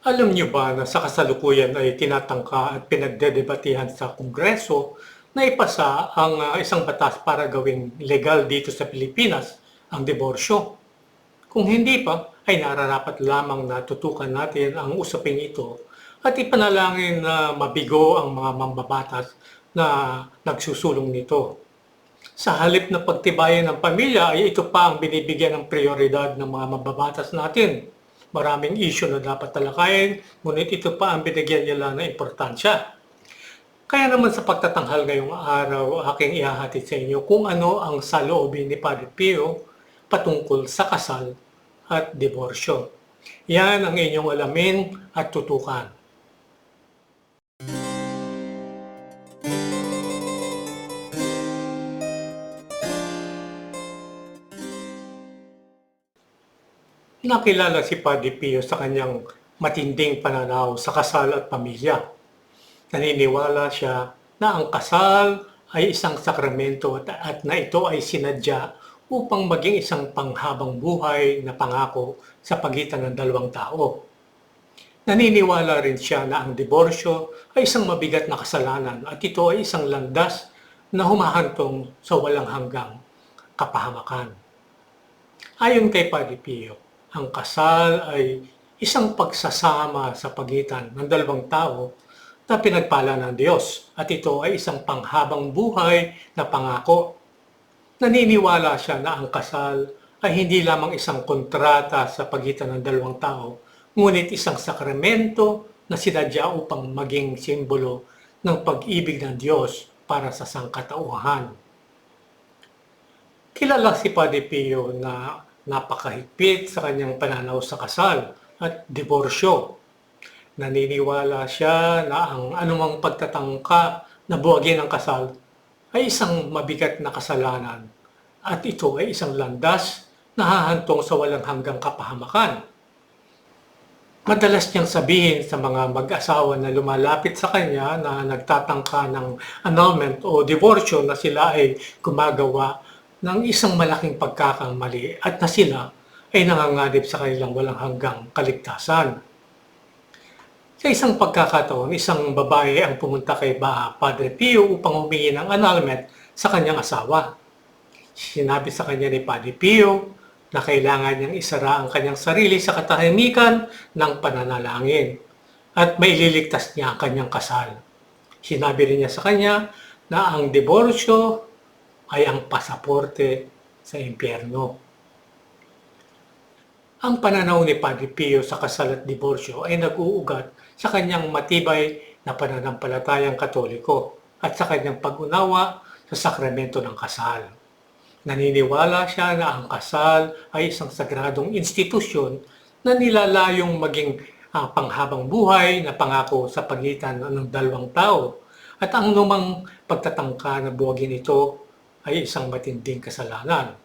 Alam niyo ba na sa kasalukuyan ay tinatangka at pinagdedebatihan sa Kongreso na ipasa ang ah, isang batas para gawing legal dito sa Pilipinas ang diborsyo? Kung hindi pa, ay nararapat lamang na tutukan natin ang usaping ito at ipanalangin na mabigo ang mga mambabatas na nagsusulong nito. Sa halip na pagtibayan ng pamilya ay ito pa ang binibigyan ng prioridad ng mga mababatas natin. Maraming issue na dapat talakayin, ngunit ito pa ang binigyan nila ng importansya. Kaya naman sa pagtatanghal ngayong araw, aking ihahatid sa inyo kung ano ang saloobin ni Padre Pio patungkol sa kasal at diborsyo. Yan ang inyong alamin at tutukan. Nakilala si Padre Pio sa kanyang matinding pananaw sa kasal at pamilya. Naniniwala siya na ang kasal ay isang sakramento at, at na ito ay sinadya upang maging isang panghabang buhay na pangako sa pagitan ng dalawang tao. Naniniwala rin siya na ang diborsyo ay isang mabigat na kasalanan at ito ay isang landas na humahantong sa walang hanggang kapahamakan. Ayon kay Padre Pio, ang kasal ay isang pagsasama sa pagitan ng dalawang tao na pinagpala ng Diyos at ito ay isang panghabang buhay na pangako. Naniniwala siya na ang kasal ay hindi lamang isang kontrata sa pagitan ng dalawang tao, ngunit isang sakramento na sinadya upang maging simbolo ng pag-ibig ng Diyos para sa sangkatauhan. Kilala si Padre Pio na napakahigpit sa kanyang pananaw sa kasal at diborsyo. Naniniwala siya na ang anumang pagtatangka na buwagin ang kasal ay isang mabigat na kasalanan at ito ay isang landas na hahantong sa walang hanggang kapahamakan. Madalas niyang sabihin sa mga mag-asawa na lumalapit sa kanya na nagtatangka ng annulment o divorcio na sila ay gumagawa ng isang malaking pagkakamali at na sila ay nanganganib sa kanilang walang hanggang kaligtasan. Sa isang pagkakataon, isang babae ang pumunta kay Ba Padre Pio upang humingi ng annulment sa kanyang asawa. Sinabi sa kanya ni Padre Pio na kailangan niyang isara ang kanyang sarili sa katahimikan ng pananalangin at maililigtas niya ang kanyang kasal. Sinabi rin niya sa kanya na ang diborsyo ay ang pasaporte sa impyerno. Ang pananaw ni Padre Pio sa kasal at diborsyo ay nag-uugat sa kanyang matibay na pananampalatayang katoliko at sa kanyang pag-unawa sa sakramento ng kasal. Naniniwala siya na ang kasal ay isang sagradong institusyon na nilalayong maging ah, panghabang buhay na pangako sa pagitan ng dalawang tao at ang lumang pagtatangka na buwagin ito ay isang matinding kasalanan.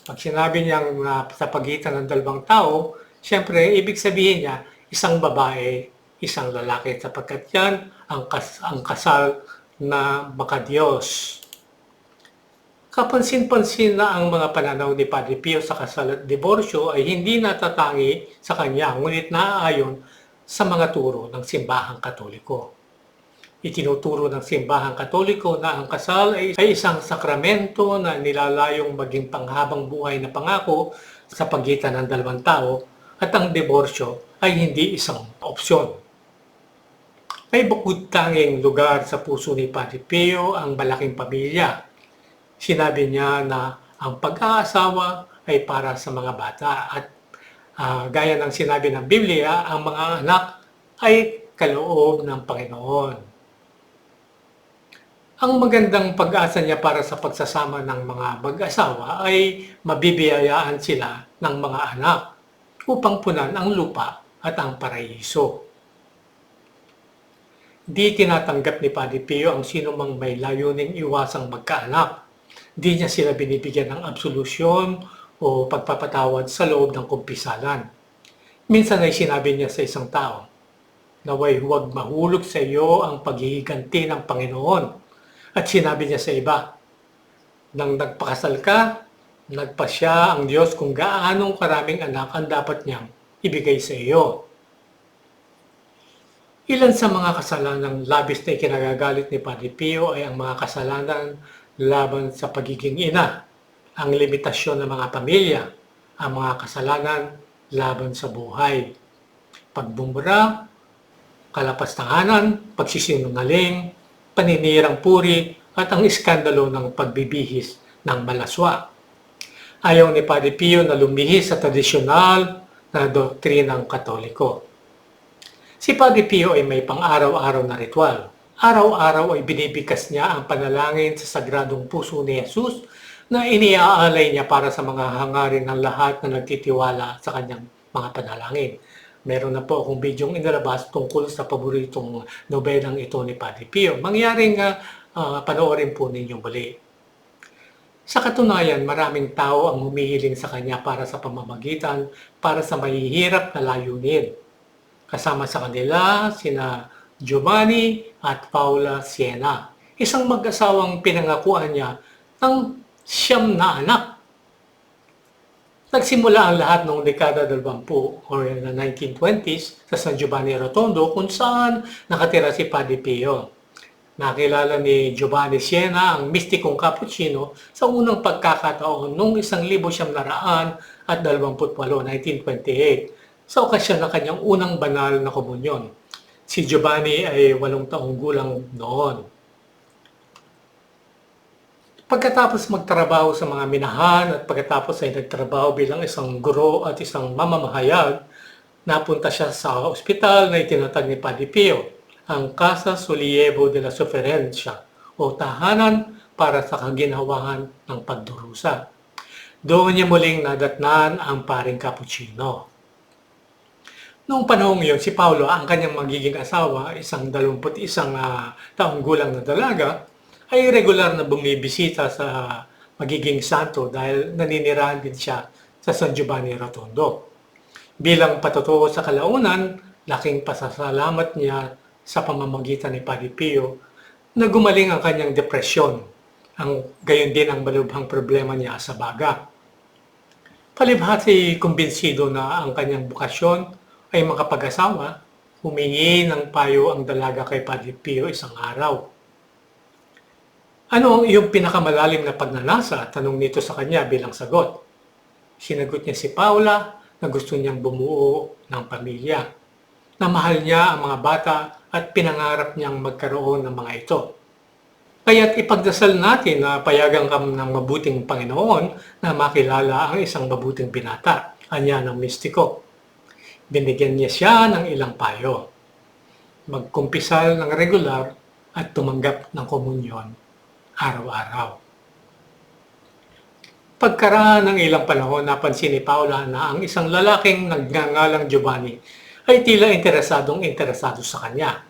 Pag sinabi niyang uh, sa ng dalawang tao, siyempre, ibig sabihin niya, isang babae, isang lalaki, sapagkat yan ang, kas- ang kasal na makadiyos. Kapansin-pansin na ang mga pananaw ni Padre Pio sa kasal at diborsyo ay hindi natatangi sa kanya, ngunit naaayon sa mga turo ng simbahang katoliko. Itinuturo ng simbahang katoliko na ang kasal ay, ay isang sakramento na nilalayong maging panghabang buhay na pangako sa pagitan ng dalawang tao at ang diborsyo ay hindi isang opsyon. May bukod tanging lugar sa puso ni Padre Pio ang malaking pamilya. Sinabi niya na ang pag-aasawa ay para sa mga bata at ah, gaya ng sinabi ng Biblia, ang mga anak ay kaloob ng Panginoon. Ang magandang pag-asa niya para sa pagsasama ng mga mag-asawa ay mabibiyayaan sila ng mga anak upang punan ang lupa at ang paraiso. Di tinatanggap ni Padre Pio ang sino mang may layuning iwasang magkaanak. Di niya sila binibigyan ng absolusyon o pagpapatawad sa loob ng kumpisalan. Minsan ay sinabi niya sa isang tao, naway huwag mahulog sa iyo ang paghihiganti ng Panginoon. At sinabi niya sa iba, nang nagpakasal ka, nagpasya ang Diyos kung gaanong karaming anak ang dapat niyang ibigay sa iyo. Ilan sa mga kasalanang labis na ikinagagalit ni Padre Pio ay ang mga kasalanan laban sa pagiging ina, ang limitasyon ng mga pamilya, ang mga kasalanan laban sa buhay, pagbumura, kalapastanganan, pagsisinungaling, paninirang puri, at ang iskandalo ng pagbibihis ng malaswa. Ayaw ni Padre Pio na lumihis sa tradisyonal na doktrinang katoliko. Si Padre Pio ay may pang-araw-araw na ritual. Araw-araw ay binibigkas niya ang panalangin sa sagradong puso ni Jesus na iniaalay niya para sa mga hangarin ng lahat na nagtitiwala sa kanyang mga panalangin. Meron na po akong bidyong inilabas tungkol sa paboritong nobelang ito ni Padre Pio. Mangyaring uh, uh, panoorin po ninyo muli. Sa katunayan, maraming tao ang humihiling sa kanya para sa pamamagitan para sa mahihirap na layunin. Kasama sa kanila sina Giovanni at Paula Siena, isang mag-asawang pinangakuan niya ng siyam na anak. Nagsimula ang lahat noong dekada 20 or the 1920s sa San Giovanni Rotondo kung saan nakatira si Padre Pio. Nakilala ni Giovanni Siena ang mistikong cappuccino sa unang pagkakataon noong 1928, 1928 sa okasyon ng kanyang unang banal na komunyon. Si Giovanni ay walong taong gulang noon. Pagkatapos magtrabaho sa mga minahan at pagkatapos ay nagtrabaho bilang isang guro at isang mamamahayag, napunta siya sa ospital na itinatag ni Padre Pio, ang Casa Solievo de la Sofferencia o tahanan para sa kaginawahan ng pagdurusa. Doon niya muling nadatnan ang paring cappuccino. Noong panahon yun, si Paulo, ang kanyang magiging asawa, isang dalumput isang uh, taong gulang na dalaga, ay regular na bumibisita sa magiging santo dahil naninirahan din siya sa San Giovanni Rotondo. Bilang patutuo sa kalaunan, laking pasasalamat niya sa pamamagitan ni Padre Pio na gumaling ang kanyang depresyon, ang gayon din ang malubhang problema niya sa baga. Palibhati kumbinsido na ang kanyang bukasyon ay makapag-asawa, humingi ng payo ang dalaga kay Padre Pio isang araw. Ano ang iyong pinakamalalim na pagnanasa? Tanong nito sa kanya bilang sagot. Sinagot niya si Paula na gusto niyang bumuo ng pamilya, na mahal niya ang mga bata at pinangarap niyang magkaroon ng mga ito. Kaya't ipagdasal natin na payagan kam ng mabuting Panginoon na makilala ang isang mabuting binata, anya ng mistiko binigyan niya siya ng ilang payo. Magkumpisal ng regular at tumanggap ng komunyon araw-araw. Pagkaraan ng ilang panahon, napansin ni Paula na ang isang lalaking nagngangalang Giovanni ay tila interesadong interesado sa kanya.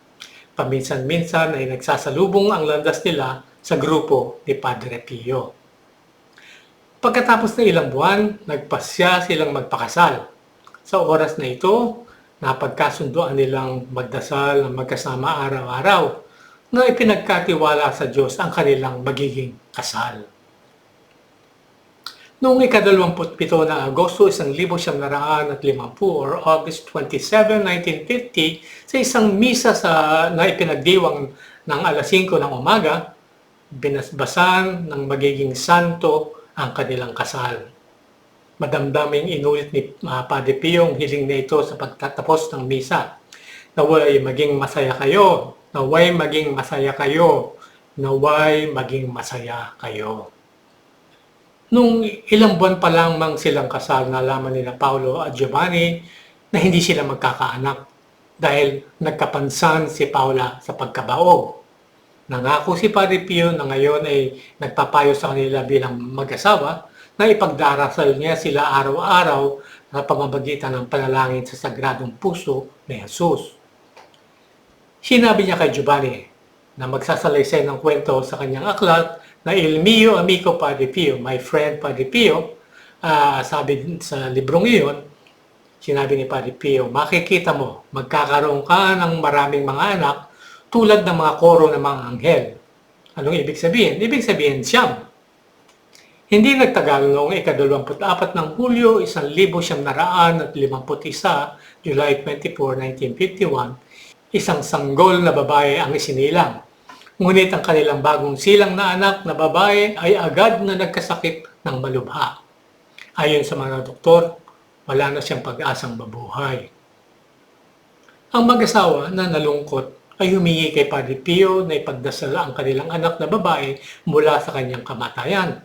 Paminsan-minsan ay nagsasalubong ang landas nila sa grupo ni Padre Pio. Pagkatapos ng ilang buwan, nagpasya silang magpakasal sa oras na ito, napagkasunduan nilang magdasal ng magkasama araw-araw na ipinagkatiwala sa Diyos ang kanilang magiging kasal. Noong ikadalawamput-pito na Agosto, 1950 or August 27, 1950, sa isang misa sa, na ipinagdiwang ng alas 5 ng umaga, binasbasan ng magiging santo ang kanilang kasal. Madamdaming inulit ni uh, Padre Pio ang hiling na ito sa pagtatapos ng misa. Naway maging masaya kayo. Naway maging masaya kayo. Naway maging masaya kayo. Nung ilang buwan pa lang mang silang kasal, nalaman nila Paolo at Giovanni na hindi sila magkakaanak dahil nagkapansan si Paula sa pagkabaog. Nangako si Padre Pio na ngayon ay nagpapayo sa kanila bilang mag-asawa na ipagdarasal niya sila araw-araw sa pamamagitan ng panalangin sa Sagradong Puso ni Jesus. Sinabi niya kay Giovanni na magsasalaysay ng kwento sa kanyang aklat na Il mio amico Padre Pio, my friend Padre Pio, uh, sabi sa librong iyon, sinabi ni Padre Pio, makikita mo, magkakaroon ka ng maraming mga anak tulad ng mga koro ng mga anghel. Anong ibig sabihin? Ibig sabihin siyam. Hindi nagtagal noong ika-24 ng Hulyo, 1951, July 24, 1951, isang sanggol na babae ang isinilang. Ngunit ang kanilang bagong silang na anak na babae ay agad na nagkasakit ng malubha. Ayon sa mga doktor, wala na siyang pag-asang mabuhay. Ang mag-asawa na nalungkot ay humingi kay Padre Pio na ipagdasal ang kanilang anak na babae mula sa kanyang kamatayan.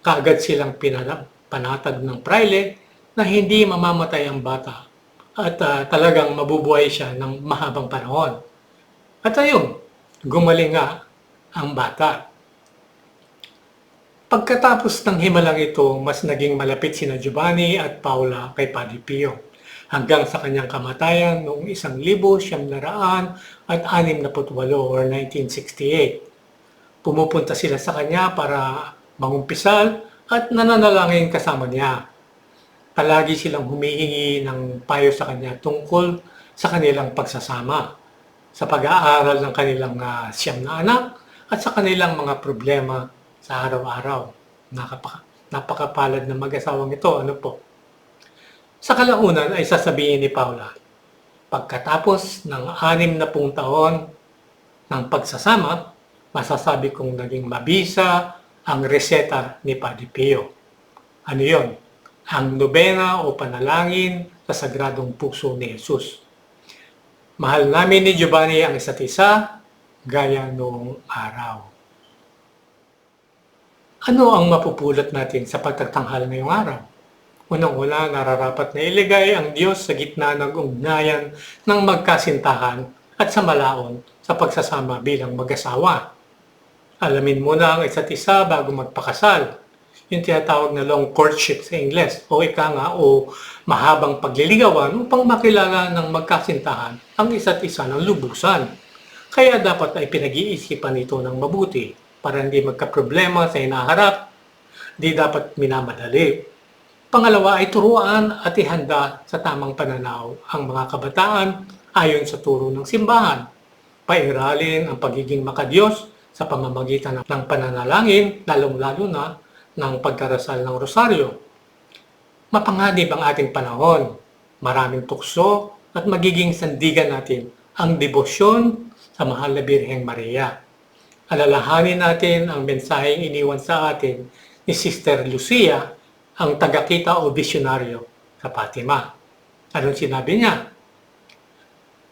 Kaagad silang panatag ng praile na hindi mamamatay ang bata at ah, talagang mabubuhay siya ng mahabang panahon. At ayun, gumaling nga ang bata. Pagkatapos ng himalang ito, mas naging malapit sina Giovanni at Paula kay Padre Pio hanggang sa kanyang kamatayan noong 1968 at 68 or 1968. Pumupunta sila sa kanya para mangumpisal at nananalangin kasama niya. Palagi silang humihingi ng payo sa kanya tungkol sa kanilang pagsasama, sa pag-aaral ng kanilang ah, siyam na anak at sa kanilang mga problema sa araw-araw. Nakapaka, napakapalad ng mag-asawang ito. Ano po? Sa kalaunan ay sasabihin ni Paula, pagkatapos ng anim na pung taon ng pagsasama, masasabi kong naging mabisa ang reseta ni Padre Pio. Ano yon? Ang nobena o panalangin sa Sagradong Puso ni Jesus. Mahal namin ni Giovanni ang isa't isa, gaya noong araw. Ano ang mapupulot natin sa pagtatanghal ngayong araw? Unang-una, nararapat na iligay ang Diyos sa gitna ng ugnayan ng magkasintahan at sa malaon sa pagsasama bilang mag-asawa. Alamin muna ang isa't isa bago magpakasal. Yung tinatawag na long courtship sa Ingles o ika nga o mahabang pagliligawan upang makilala ng magkasintahan ang isa't isa ng lubusan. Kaya dapat ay pinag-iisipan ito ng mabuti para hindi magka-problema sa inaharap. Di dapat minamadali. Pangalawa ay turuan at ihanda sa tamang pananaw ang mga kabataan ayon sa turo ng simbahan. Pairalin ang pagiging makadiyos sa pamamagitan ng pananalangin, lalong-lalo na ng pagkarasal ng rosaryo. Mapanganib ang ating panahon, maraming tukso at magiging sandigan natin ang debosyon sa mahal na Birheng Maria. Alalahanin natin ang mensaheng iniwan sa atin ni Sister Lucia, ang tagakita o visionaryo sa Fatima. Anong sinabi niya?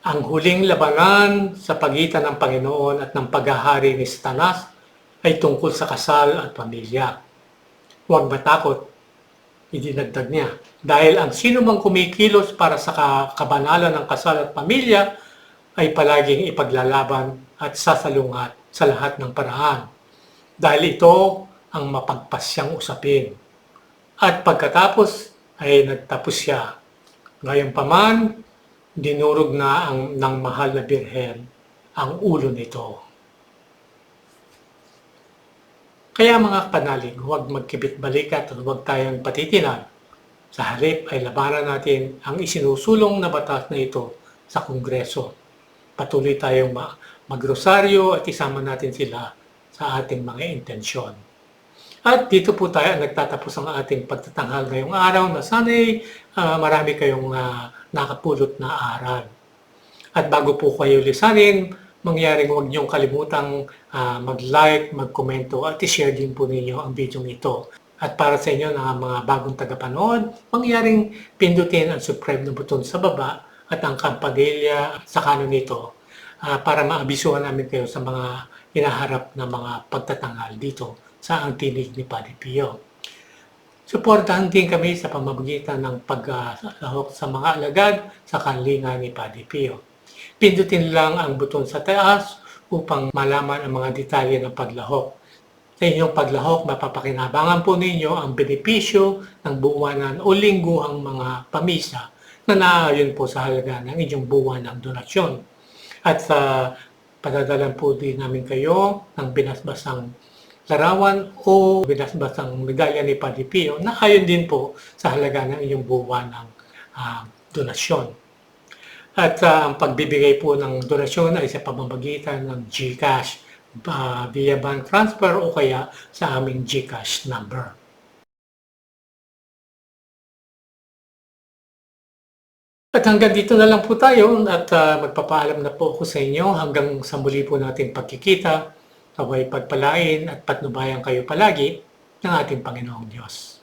Ang huling labanan sa pagitan ng Panginoon at ng paghahari ni Satanas ay tungkol sa kasal at pamilya. Huwag matakot, idinagdag niya. Dahil ang sino mang kumikilos para sa ka- kabanalan ng kasal at pamilya ay palaging ipaglalaban at sasalungat sa lahat ng paraan. Dahil ito ang mapagpasyang usapin. At pagkatapos ay nagtapos siya. Ngayon pa man, dinurog na ang ng mahal na birhen ang ulo nito. Kaya mga panalig, huwag magkibit balikat at huwag tayong patitinan. Sa halip ay labanan natin ang isinusulong na batas na ito sa Kongreso. Patuloy tayong ma- magrosaryo at isama natin sila sa ating mga intensyon. At dito po tayo nagtatapos ang ating pagtatanghal ngayong araw na sana'y ah, marami kayong ah, nakapulot na aral. At bago po kayo lisanin, mangyaring huwag niyong kalimutang ah, mag-like, mag-komento at i-share din po ninyo ang video ito. At para sa inyo na mga bagong tagapanood, mangyaring pindutin ang subscribe na button sa baba at ang kampanilya sa kanan nito ah, para maabisuhan namin kayo sa mga hinaharap na mga pagtatanghal dito sa ang tinig ni Padre Pio. Suportahan din kami sa pamamagitan ng paglahok sa mga alagad sa kanlingan ni Padre Pio. Pindutin lang ang buton sa taas upang malaman ang mga detalye ng paglahok. Sa inyong paglahok, mapapakinabangan po ninyo ang benepisyo ng buwanan o lingguhang mga pamisa na naayon po sa halaga ng inyong buwan donasyon. At sa padadalan po din namin kayo ng binasbasang larawan o binasbasang medalya ni Padre Pio na ayon din po sa halaga ng inyong buwan ng ah, donasyon. At ah, ang pagbibigay po ng donasyon ay sa pamamagitan ng GCash ah, via bank transfer o kaya sa aming GCash number. At hanggang dito na lang po tayo at ah, magpapaalam na po ako sa inyo hanggang sa muli po natin pagkikita. Away pagpalain at patnubayan kayo palagi ng ating Panginoong Diyos.